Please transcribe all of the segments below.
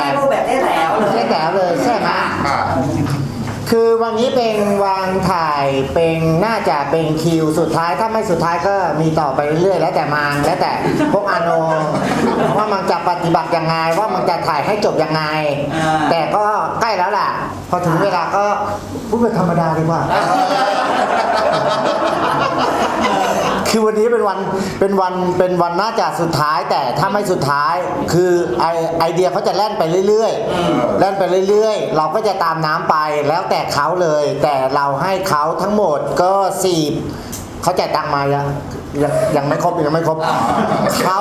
ให้รูปแบบได้แล้วเลยใช่แล้วเลยใช่ไหมอ่าคือวันนี้เป็นวันถ่ายเป็นน่าจะเป็นคิวสุดท้ายถ้าไม่สุดท้ายก็มีต่อไปเรื่อยๆแล้วแต่มันแล้วแต่พวกอาโนว่ามันจะปฏิบัติยังไงว่ามันจะถ่ายให้จบยังไง แต่ก็ใกล้แล้วแหละพอถึงเวลาก็พูดเป็นธรรมดาดีกว่า คือวันนี้เป็นวันเป็นวันเป็นวันน่าจะสุดท้ายแต่ถ้าไม่สุดท้าย คือไอไอเดียเขาจะแล่นไปเรื่อยๆแล่นไปเรื่อยๆ เราก็จะตามน้ำไปแล้วแต่เขาเลย แต่เราให้เขาทั้งหมดก็สี่เขาจ่ายตังค์มายังยังยังไม่ครบยังไม่ครบเขา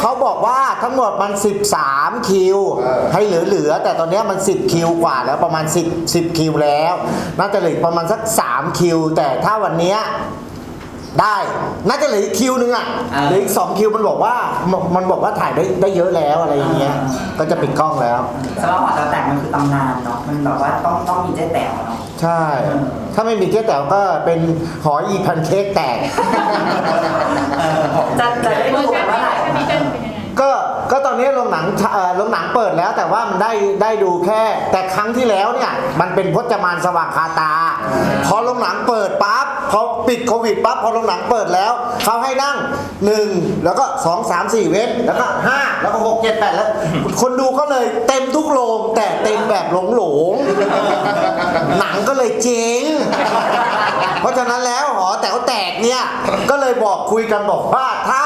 เขาบอกว่าทั้งหมดมัน 13 คิว ให้เหลือๆแต่ตอนเนี้ยมัน 10 คิวกว่าแล้วประมาณ 10 10 คิวแล้ว น่าจะเหลืออีกประมาณสัก 3 คิว แต่ถ้าวันเนี้ย ได้น่าจะเหลืออีกคิวนึงอะอ่า เหลืออีกสองคิวมันบอกว่ามันมันบอกว่าถ่ายได้ได้เยอะแล้วอะไรอย่างเงี้ย ก็จะปิดกล้องแล้ว สำหรับหอแต๋วแตกมันคือตำนานเนาะ มันแบบว่าต้องต้องมีเจ๊แต๋วเนาะ ใช่ ถ้าไม่มีเจ๊แต๋วก็เป็นหออีพันเค้กแตก จะจะได้เวอดูร์ชักันนนี้เมื่อไหร่เวอร์ชันนี้จะเป็นยังไง ก็ตอนนี้โรงหนังเอ่อโรงหนังเปิดแล้ว แต่ว่ามันได้ได้ดูแค่ แต่ครั้งที่แล้วเนี่ยมันเป็นพจมานสว่างคาตา พอโรงหนังเปิดปั๊บพอปิดโควิดปั๊บพอโรงหนังเปิดแล้วเขาให้นั่งหนึ่งแล้วก็สองสามสี่เว้นแล้วก็ห้าแล้วก็หกเจ็ดแปดแล้ว คนดูก็เลยเต็มทุกโรงแต่เต็มแบบหลงหลงๆหนังก็เลยเจ๊ง เพราะฉะนั้นแล้วหอแต๋วแตกเนี่ย ก็เลยบอกคุยกันบอกว่าถ้า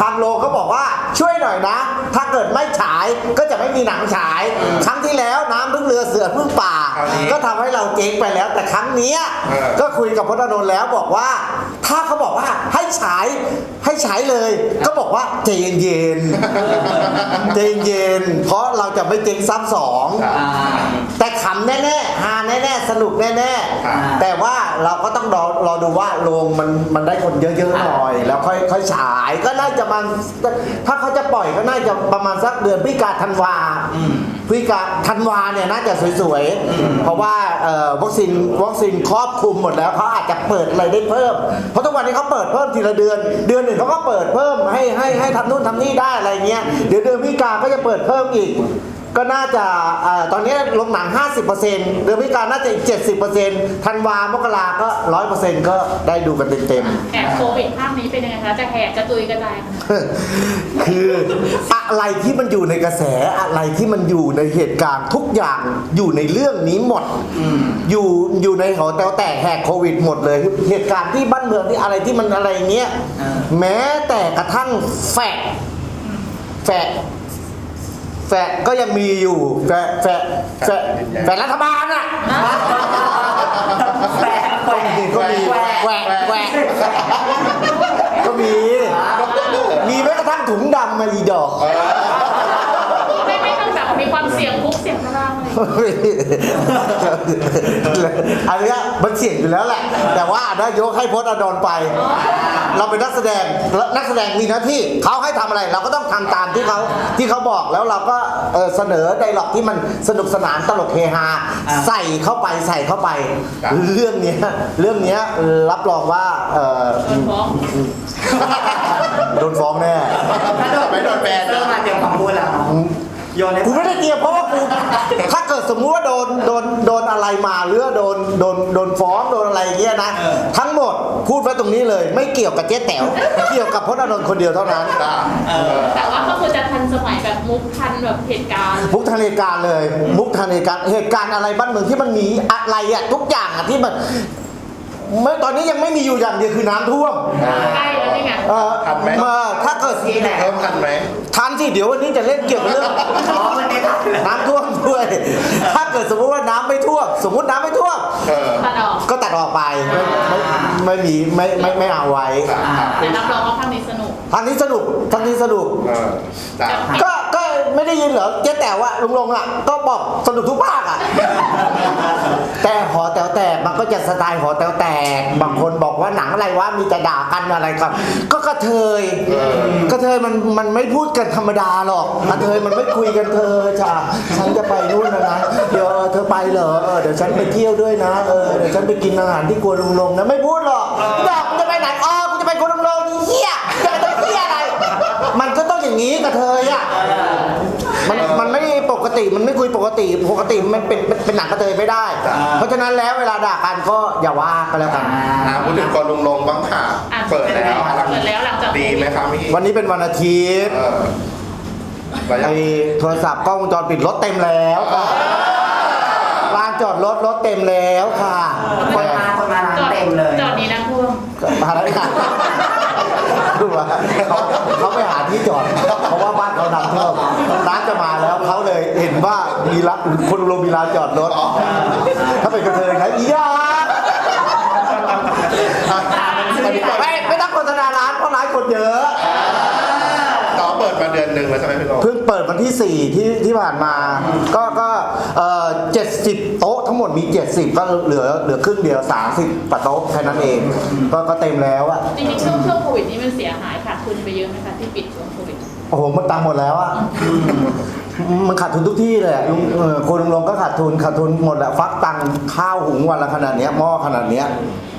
ทางโรงก็บอกว่าช่วยหน่อยนะ ถ้าเกิดไม่ฉายก็จะไม่มีหนังฉาย ครั้งที่แล้วน้ำพึ่งเรือเสือพึ่งป่าก็ทำให้เราเจ๊งไปแล้ว แต่ครั้งเนี้ยก็คุยกับพจน์อานนท์แล้วบอกว่า ถ้าเขาบอกว่าให้ฉายให้ฉายเลย ก็บอกว่าใจเย็นๆใจเย็นๆเพราะเราจะไม่เจ๊งซ้ำสอง อ่าแต่ขำแน่ๆฮาแน่ๆสนุกแน่อ่าๆแต่ว่าเราก็ต้องรอรอดูว่าโรงมันมันได้คนเยอะๆหน่อย แล้วค่อยค่อยฉายก็น่าจะมันถ้าเขาจะปล่อยก็น่าจะประมาณสักเดือนพฤศจิกาธันวาพฤศจิกาธันวาเนี่ยน่าจะสวยๆ เพราะว่าเอ่อวัคซีนวัคซีนครอบคลุมหมดแล้วเขาอาจจะเปิดอะไรได้เพิ่ม เพราะทุกวันนี้เขาเปิดเพิ่มทีละเดือน เดือนหนึ่งเขาก็เปิดเพิ่มให้ให้ให้ทำนู่นทำนี่ได้อะไรเงี้ยเดี๋ยวเดือนพฤศจิกาก็จะเปิดเพิ่มอีก ก็น่าจะเอ่อตอนนี้ลงหนัง 50%เดือนพฤศจิกายนน่าจะอีก 70%ธันวามกราก็ 100%ก็ได้ดูกันเต็มแอบโควิดภาคนี้เป็นยังไงคะ จะแหกกระจุยกระจายขนาดไหนๆคืออะไรที่มันอยู่ในกระแสอะไรที่มันอยู่ในเหตุการณ์ทุกอย่างอยู่ในเรื่องนี้หมด อยู่อยู่ในหอแต๋วแตกแหกโควิดหมดเลย เหตุการณ์ที่บ้านเมืองที่อะไรที่มันอะไรเงี้ยอ่าแม้แต่กระทั่งแฟกแฟก แฟกก็ยังมีอยู่ แฟกแฟกแฟกแฟกรัฐบาลอะแปะแปะก็มีแหวกแหวกก็มี มีแม้กระทั่งถุงดำมาอีดอกไม่ อะไรอย่างเงี้ยอันเนี้ยมันเสี่ยงอยู่แล้วแหละ แต่ว่าได้ยกให้พจน์อดนไป เราเป็นนักแสดงและนักแสดงมีหน้าที่เขาให้ทำอะไรเราก็ต้องทำตามที่เขาที่เขาบอกแล้วเราก็เอ่อเสนอไดร็อกที่มันสนุกสนานตลกเฮฮาใส่เข้าไปใส่เข้าไป เรื่องเนี้ยเรื่องเนี้ยรับรองว่าเอ่อโดนฟ้องโดนฟ้องแน่ถ้าโดนไม่โดนแบนเริ่มมาเตรียมคำพูดแล้วเนาะ โยนให้กูไม่ได้เตรียมเพราะว่ากู ถ้าเกิดสมมุติว่าโดนโดนโดนอะไรมาหรือว่าโดนโดนโดนฟ้องโดนอะไรอย่างเงี้ยนะทั้งหมดพูดไว้ตรงนี้เลย ไม่เกี่ยวกับเจ๊แต๋วเกี่ยวกับพจน์อานนท์คนเดียวเท่านั้นอ่าแต่ว่าก็คือจะทันสมัยแบบมุกทันแบบเหตุการณ์มุกทางเหตุการณ์เลย มุกทางเหตุการณ์เหตุการณ์อะไรบ้านเมืองที่มันมีอะไรอะทุกอย่างอะที่มันไม่ตอนนี้ยังไม่มีอยู่อย่างเดียวคือน้ำท่วม เออทันไหมเออถ้าเกิดที่ไหนเพิ่มทันไหม ทันสิเดี๋ยววันนี้จะเล่นเกี่ยวกับเรื่อง อ๋อมันไม่ทันแล้วน้ำท่วมด้วย ถ้าเกิดสมมุติว่าน้ำไม่ท่วม สมมุติน้ำไม่ท่วม เออตัดออกก็ตัดออกไปไม่ไม่ไม่มีไม่ไม่ไม่เอาไว้ครับแต่รับรองว่าภาคนี้สนุก ทางนี้สนุกทางนี้สนุก เออจ้ะก็ก็ ไม่ได้ยินเหรอเจ๊แต่ว่าลุงลงอะก็บอกสนุกทุกภาคอะแต่หอแต๋วแตกมันก็จะสไตล์หอแต๋วแตกบางคนบอกว่าหนังอะไรวะมีแต่ด่ากันอะไรกันก็กระเทยกระเทยมันมันไม่พูดกันธรรมดาหรอกกระเทยมันไม่คุยกันเธอจ้ะฉันจะไปนู่นนะนะเดี๋ยวเออเธอไปเหรอเออเดี๋ยวฉันไปเที่ยวด้วยนะเออเดี๋ยวฉันไปกินอาหารที่กวนลุงลงนะไม่พูดหรอกบอกกูจะไปไหนอ๋อกูจะไปกวนลุงลงเฮียจะไปทำเฮียอะไร มันก็ต้องอย่างนี้กระเทยอะมันมันไม่ปกติติมันไม่คุยปกติปกติมันเป็นเป็นเป็นหนังกระเทยไม่ได้เพราะฉะนั้นแล้วเวลาด่ากันก็อย่าว่ากันแล้วกัน อ่าพูดถึงกรลุงลงบ้างค่ะอะเปิดแล้วเปิดแล้วหลังจาก ดีไหมครับพี่วันนี้เป็นวันอาทิตย์เออเรายังไอ้โทรศัพท์กล้องวงจรปิดรถเต็มแล้วค่ะลานจอดรถรถเต็มแล้วค่ะคนมาคนมาร้านจอดเต็มเลยจอดนี้นะพ่วงอะไรกันคือว่าเขาเขาไปหาที่จอด เพราะว่าบ้านเขา น้ำท่วมร้านจะมาแล้วเขาเลยเห็นว่ามีร้านคนลงมีร้านจอดรถถ้าเป็นกระเทยนะอียาไม่ไม่ต้องโฆษณาร้านเพราะร้านคนเยอะต่อเปิดมาเดือนหนึ่งแล้วใช่ไหมพี่ลงเพิ่งเปิดวันที่ 4 ที่ที่ผ่านมา ก็ก็เอ่อ70 โต๊ะทั้งหมดมี 70 ก็เหลือเหลือครึ่งเดียว 30กว่าโต๊ะแค่นั้นเอง ก็ก็เต็มแล้วอะจริงๆช่วงช่วงโควิดนี้มันเสียหายขาดทุนไปเยอะไหมคะที่ปิดช่วงโควิด โอ้โหมันตังค์หมดแล้วอะมันขาดทุนทุกที่เลยอะลุงเออคนลุงลงก็ขาดทุนขาดทุนหมดแหละฟักตังค์ข้าวหุงวันละขนาดเนี้ยหม้อขนาดเนี้ย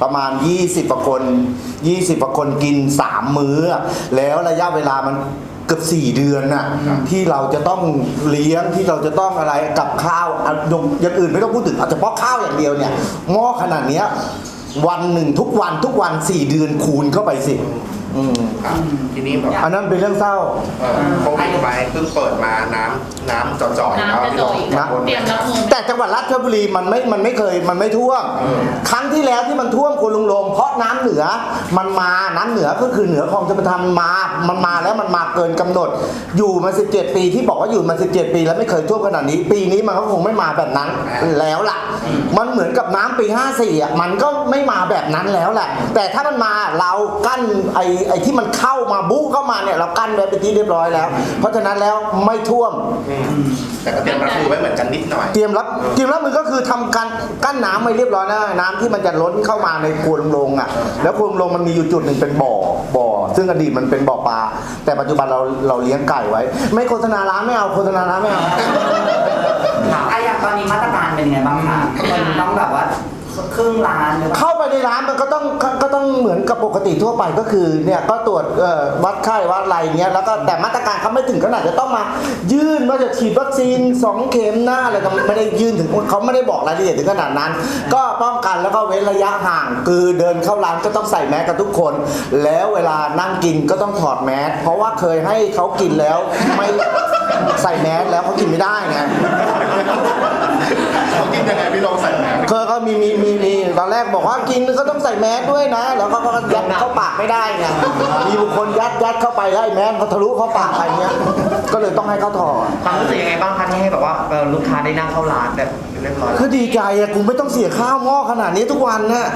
ประมาณ 20กว่าคน 20กว่าคนกิน 3 มื้ออะแล้วระยะเวลามันเกือบ4 เดือนน่ะที่เราจะต้องเลี้ยงที่เราจะต้องอะไรกับข้าวอะยงอย่างอื่นไม่ต้องพูดถึงเอาเฉพาะข้าวอย่างเดียวเนี่ยหม้อขนาดเนี้ยวันหนึ่งทุกวันทุกวัน 4 เดือนคูณเข้าไปสิ อืมครับทีนี้แบบอันนั้นเป็นเรื่องเศร้า เอ่อโควิดไปเพิ่งเปิดมาน้ำน้ำจ่อยๆแล้วน้ำจะพี่ลจ่อยงอีกนะเตรียมรับมือไหมแต่จังหวัดราชบุรีมันไม่ มันไม่เคย มันไม่ท่วม ครั้งที่แล้วที่มันท่วมคุณลุงลงเพราะน้ำเหนือ มันมา น้ำเหนือก็คือเหนือคลองชลประทานมา มันมาแล้วมันมาเกินกำหนด อยู่มา 17 ปีที่บอกว่าอยู่มา 17 ปีแล้วไม่เคยท่วมขนาดนี้ ปีนี้มันก็คงไม่มาแบบนั้นแล้วล่ะ มันเหมือนกับน้ำปี 54อะ มันก็ไม่มาแบบนั้นแล้วแหละ แต่ถ้ามันมาเรากั้นไอ้ไอ้ที่มันเข้ามาบู๊เข้ามาเนี่ยเรากั้นไว้เป็นที่เรียบร้อยแล้ว เพราะฉะนั้นแล้วไม่ท่วม แต่ก็เตรียมรับมือไว้เหมือนกันนิดหน่อย เตรียมรับเตรียมรับมือก็คือทำการกั้นน้ำไว้เรียบร้อยแล้วน้ำที่มันจะล้นเข้ามาในครัวลุงลงอะ แล้วครัวลุงลงมันมีอยู่จุดหนึ่งเป็นบ่อบ่อ ซึ่งอดีตมันเป็นบ่อปลาแต่ปัจจุบันเราเราเลี้ยงไก่ไว้ ไม่โฆษณาร้านไม่เอาโฆษณาร้านไม่เอา ค่ะอะอย่างตอนนี้มาตรการเป็นยังไงบ้างคะมันต้องแบบว่า ครึ่งล้านหรือเปล่าเข้าไปในร้านมันก็ต้องก็ต้องเหมือนกับปกติทั่วไปก็คือเนี่ยก็ตรวจเอ่อวัดไข้วัดอะไรเงี้ยแล้วก็แต่มาตรการเขาไม่ถึงขนาดจะต้องมา ยื่นว่าจะฉีดวัคซีนสองเข็มหน้าอะไรก็ไม่ได้ยื่นถึงเขาไม่ได้บอกรายละเอียดถึงขนาดนั้น ก็ป้องกันแล้วก็เว้นระยะห่าง คือเดินเข้าร้านก็ต้องใส่แมสกันทุกคน แล้วเวลานั่งกินก็ต้องถอดแมสเพราะว่าเคยให้เขากินแล้วไม่ใส่แมสแล้วเขากินไม่ได้ไง เขากินยังไงพี่ลงใส่แมสเคยก็มีมีมีมีตอนแรกบอกว่ากินก็ต้องใส่แมสด้วยนะ แล้วก็ก็ยัดเข้าปากไม่ได้ไงมีบุคคลยัดยัดเข้าไปแล้วไอ้แมสเขาทะลุเข้าปากไปเงี้ยก็เลยต้องให้เขาถอด ความรู้สึกยังไงบ้างคะที่ให้แบบว่าเออลูกค้าได้นั่งเข้าร้านแบบเรียบร้อยคือดีใจอะกูไม่ต้องเสียข้าวหม้อขนาดนี้ทุกวันนะ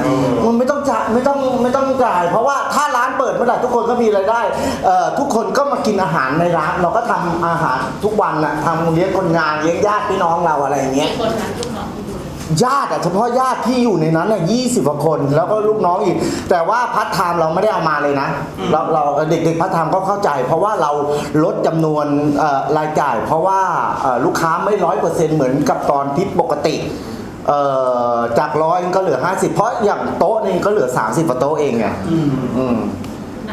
มันไม่ต้องจ่ายไม่ต้องไม่ต้องจ่าย เพราะว่าถ้าร้านเปิดเมื่อไหร่ทุกคนก็มีรายได้เอ่อทุกคนก็มากินอาหารในร้าน เราก็ทำอาหารทุกวันอะทำเลี้ยงคนงานเลี้ยงญาติพี่น้องเราอะไรอย่างเงี้ยกี่คนนั้นลูกน้องที่ดูญาติอะเฉพาะญาติที่อยู่ในนั้นน่ะยี่สิบกว่าคนแล้วก็ลูกน้องอีก แต่ว่าพัฒไทม์เราไม่ได้เอามาเลยนะ เราเราเด็กๆพัฒไทม์ก็เข้าใจ เพราะว่าเราลดจำนวนเอ่อรายจ่าย เพราะว่าเอ่อลูกค้าไม่ร้อยเปอร์เซ็นต์เหมือนกับตอนที่ปกติเอ่อจากร้อยก็เหลือ 50 เพราะอย่างโต๊ะนึงก็เหลือ 30กว่าโต๊ะเองไงอืมอืม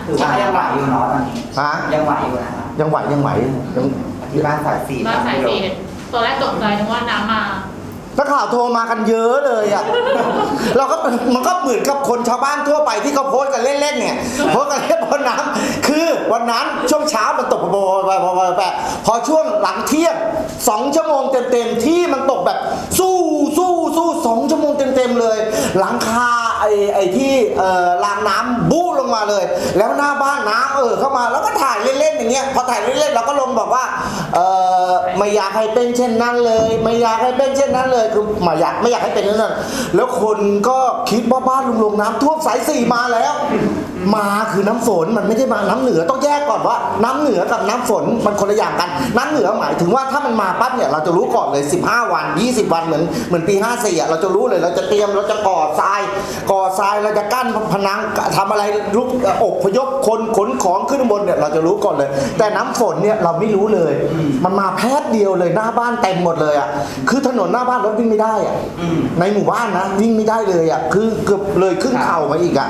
ถือว่ายังไหวอยู่เนาะตอนนี้ ฮะยังไหวอยู่นะคะยังไหวยังไหวยัง ที่บ้านสายสี่บ้านสายสีเห็น ตอนแรกตกใจนึกว่าน้ำมา นักข่าวโทรมากันเยอะเลยอะ เราก็มันก็เหมือนกับคนชาวบ้านทั่วไปที่เขาโพสต์กันเล่นๆเนี่ยโพสต์กันเล่นบนน้ำคือวันนั้นช่วงเช้ามันตกโบๆแบบแบบพอช่วงหลังเที่ยงสองชั่วโมงเต็มๆที่มันตกแบบสู้สู้สู้สองชั่วโมงเต็มๆเลย หลังคา ไอ้ไอ้ที่เอ่อรางน้ำบู้ลงมาเลย แล้วหน้าบ้านน้ำเออเข้ามาแล้วก็ถ่ายเล่นๆอย่างเงี้ยพอถ่ายเล่นๆเราก็ลงบอกว่าเออไม่อยากให้เป็นเช่นนั้นเลย ไม่อยากให้เป็นเช่นนั้นเลยคือไม่อยากไม่อยากให้เป็นเช่นนั้นแล้วคนก็คิดว่าบ้านลุงลงน้ำท่วมสายสี่มาแล้ว มาคือน้ำฝนมันไม่ได้มาน้ำเหนือต้องแยกก่อนว่า น้ำเหนือกับน้ำฝนมันคนละอย่างกัน น้ำเหนือหมายถึงว่าถ้ามันมาปั๊บเนี่ยเราจะรู้ก่อนเลย 15 วัน 20 วันเหมือนเหมือนปี 54อะเราจะรู้เลยเราจะเตรียมเราจะก่อทราย ก่อทรายเราจะกั้นพนังทำอะไรลุกอบพยพคนขนของขึ้นข้างบนเนี่ยเราจะรู้ก่อนเลย แต่น้ำฝนเนี่ยเราไม่รู้เลย มันมาแพทย์เดียวเลยหน้าบ้านเต็มหมดเลยอะคือถนนหน้าบ้านรถวิ่งไม่ได้อะอืมในหมู่บ้านนะวิ่งไม่ได้เลยอะคือเกือบเลยขึ้นเข่ามาอีกอะ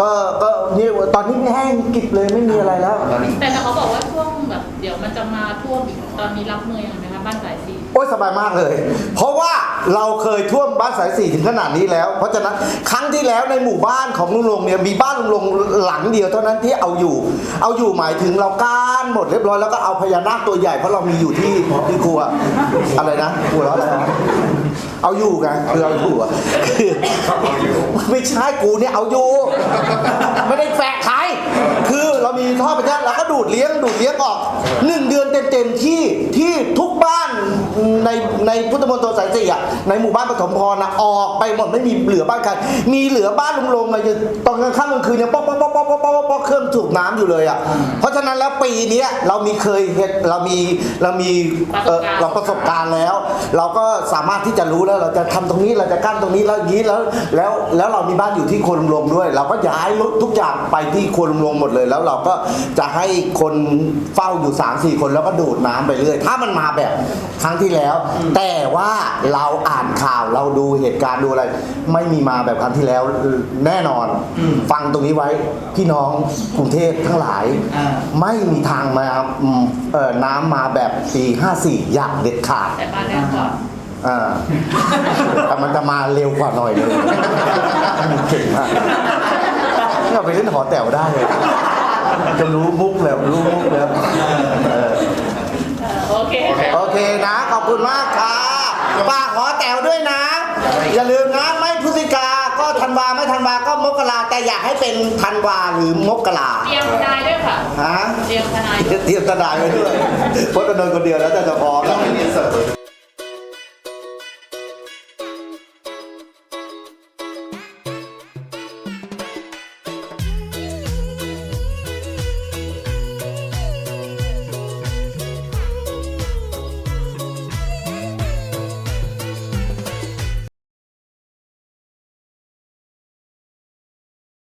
ก็ก็เนี่ยตอนนี้แห้งกริบเลยไม่มีอะไรแล้ว ตอนนี้แต่เขาบอกว่าช่วงแบบเดี๋ยวมันจะมาท่วมอีกตอนนี้รับมือยังไงไหมคะคะบ้านสายสีโอ้ยสบายมากเลย เพราะว่าเราเคยท่วมบ้านสายสี่ถึงขนาดนี้แล้ว เพราะฉะนั้นครั้งที่แล้วในหมู่บ้านของลุงลงเนี่ยมีบ้านลุงลงหลังเดียวเท่านั้นที่เอาอยู่ เอาอยู่หมายถึงเราก้านหมดเรียบร้อยแล้วก็เอาพญานาคตัวใหญ่เพราะเรามีอยู่ที่ที่ครัวอะไรนะครัวแล้วอะไรนะ เอาอยู่ไงคือเอาอยู่อะคือไม่ใช่กูเนี่ยเอาอยู่ ไม่ได้แฝงใครคือ เรามีท่อประหยัดเราก็ดูดเลี้ยงดูดเลี้ยงออกหนึ่งเดือนเต็มๆที่ที่ทุกบ้านในในพุทธมณฑลสายสี่อะในหมู่บ้านปฐมพรนะออกไปหมดไม่มีเหลือบ้านใครมีเหลือบ้านลุงลงมาอยู่ตอนกลางค่ำกลางคืนเนี่ยป๊อกป๊อกป๊อกป๊อกป๊อกป๊อกป๊อกเครื่องสูบน้ำอยู่เลยอะเพราะฉะนั้นแล้วปีเนี้ยเรามีเคยเห็นเรามีเรามีเออเราประสบการณ์แล้ว เราก็สามารถที่จะรู้แล้วเราจะทำตรงนี้เราจะกั้นตรงนี้แล้วอย่างนี้แล้วแล้วแล้วเรามีบ้านอยู่ที่โคลุงลงด้วย เราก็ย้ายทุกอย่างไปที่โคลุงลงหมดเลยแล้วเราก็จะให้คนเฝ้าอยู่3ามสี่คนแล้วก็ดูดน้ำไปเรื่อย ถ้ามันมาแบบครั้งที่แล้ว แต่ว่าเราอ่านข่าวเราดูเหตุการณ์ดูอะไร ไม่มีมาแบบครั้งที่แล้วแน่นอน ฟังตรงนี้ไว้พี่น้องกรุงเทพทั้งหลาย อ่า ไม่มีทางมาอืมเอ่อน้ำมาแบบปี54 อย่างเด็ดขาด แต่บ้านแรกก่อนอ่า แต่มันจะมาเร็วกว่าหน่อยเลยเก่งมากนี่เราไปเล่นหอแต๋วได้เลย จะรู้มุกแล้วรู้มุกแล้วเออเออโอเคโอเคนะขอบคุณมากค่ะฝากหอแต๋วด้วยนะ อย่าลืมนะไม่พฤศจิกาก็ธันวาไม่ธันวาก็มกราแต่อยากให้เป็นธันวาหรือมกราเตรียมทนายด้วยค่ะฮะเตรียมทนายเตรียมทนายไว้ด้วยเพราะจะเดินคนเดียวแล้วจะจะพอแล้วไม่มีเสิร์ฟ